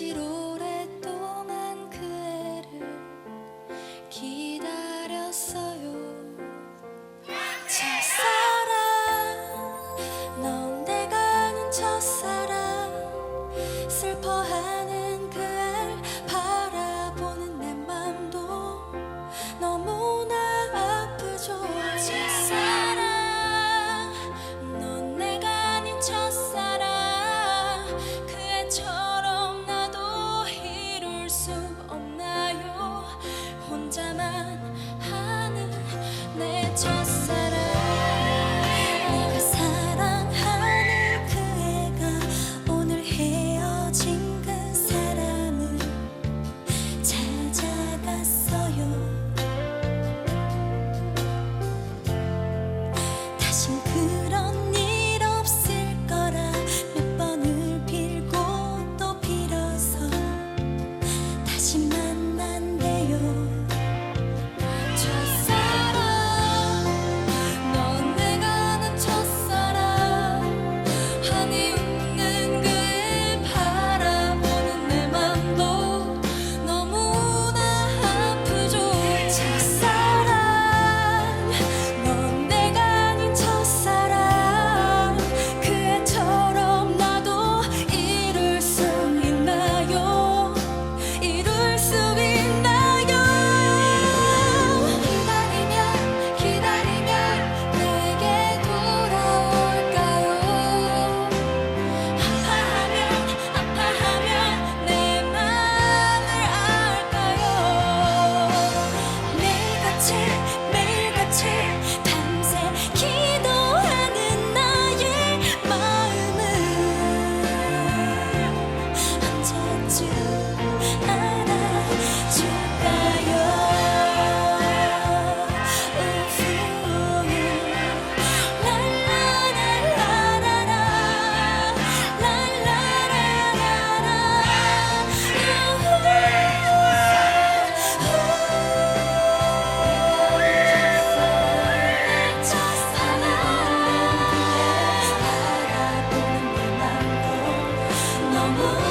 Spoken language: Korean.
사실 오랫동안 그 애를 기다렸어요. 첫사랑 슬퍼하는 없나요? 혼자만 하는 내 첫사랑. 내가 사랑하는 그 애가 오늘 헤어진 그 사람을 찾아갔어요. 다신 그 Oh.